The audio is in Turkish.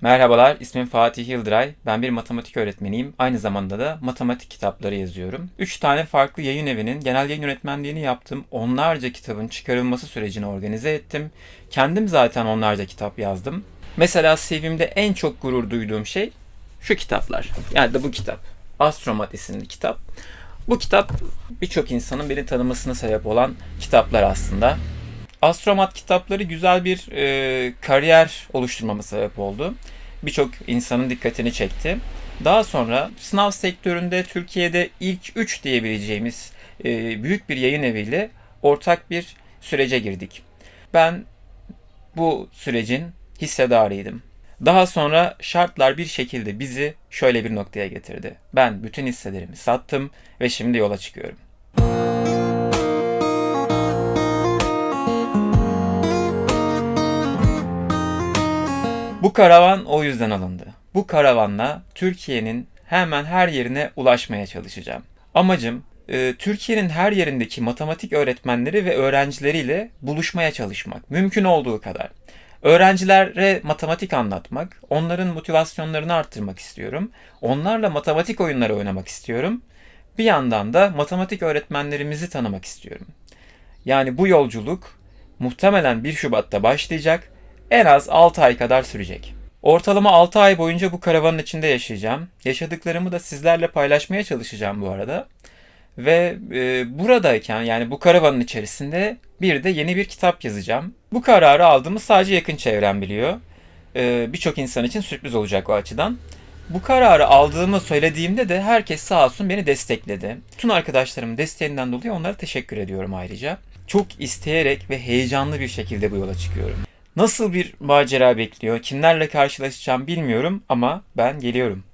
Merhabalar, ismim Fatih Yıldıray. Ben bir matematik öğretmeniyim. Aynı zamanda da matematik kitapları yazıyorum. 3 tane farklı yayın evinin genel yayın yönetmenliğini yaptım. Onlarca kitabın çıkarılması sürecini organize ettim. Kendim zaten onlarca kitap yazdım. Mesela CV'mde en çok gurur duyduğum şey şu kitaplar. Yani de bu kitap. Astromat isimli kitap. Bu kitap birçok insanın beni tanımasına sebep olan kitaplar aslında. Astromat kitapları güzel bir e, kariyer oluşturmama sebep oldu. Birçok insanın dikkatini çekti. Daha sonra sınav sektöründe Türkiye'de ilk 3 diyebileceğimiz e, büyük bir yayın eviyle ortak bir sürece girdik. Ben bu sürecin hissedarıydım. Daha sonra şartlar bir şekilde bizi şöyle bir noktaya getirdi. Ben bütün hisselerimi sattım ve şimdi yola çıkıyorum. Bu karavan o yüzden alındı. Bu karavanla Türkiye'nin hemen her yerine ulaşmaya çalışacağım. Amacım e, Türkiye'nin her yerindeki matematik öğretmenleri ve öğrencileriyle buluşmaya çalışmak. Mümkün olduğu kadar. Öğrencilere matematik anlatmak, onların motivasyonlarını arttırmak istiyorum. Onlarla matematik oyunları oynamak istiyorum. Bir yandan da matematik öğretmenlerimizi tanımak istiyorum. Yani bu yolculuk muhtemelen 1 Şubat'ta başlayacak. En az 6 ay kadar sürecek. Ortalama 6 ay boyunca bu karavanın içinde yaşayacağım. Yaşadıklarımı da sizlerle paylaşmaya çalışacağım bu arada. Ve e, buradayken yani bu karavanın içerisinde bir de yeni bir kitap yazacağım. Bu kararı aldığımı sadece yakın çevrem biliyor. E, Birçok insan için sürpriz olacak o açıdan. Bu kararı aldığımı söylediğimde de herkes sağ olsun beni destekledi. Bütün arkadaşlarımın desteğinden dolayı onlara teşekkür ediyorum ayrıca. Çok isteyerek ve heyecanlı bir şekilde bu yola çıkıyorum. Nasıl bir macera bekliyor, kimlerle karşılaşacağım bilmiyorum ama ben geliyorum.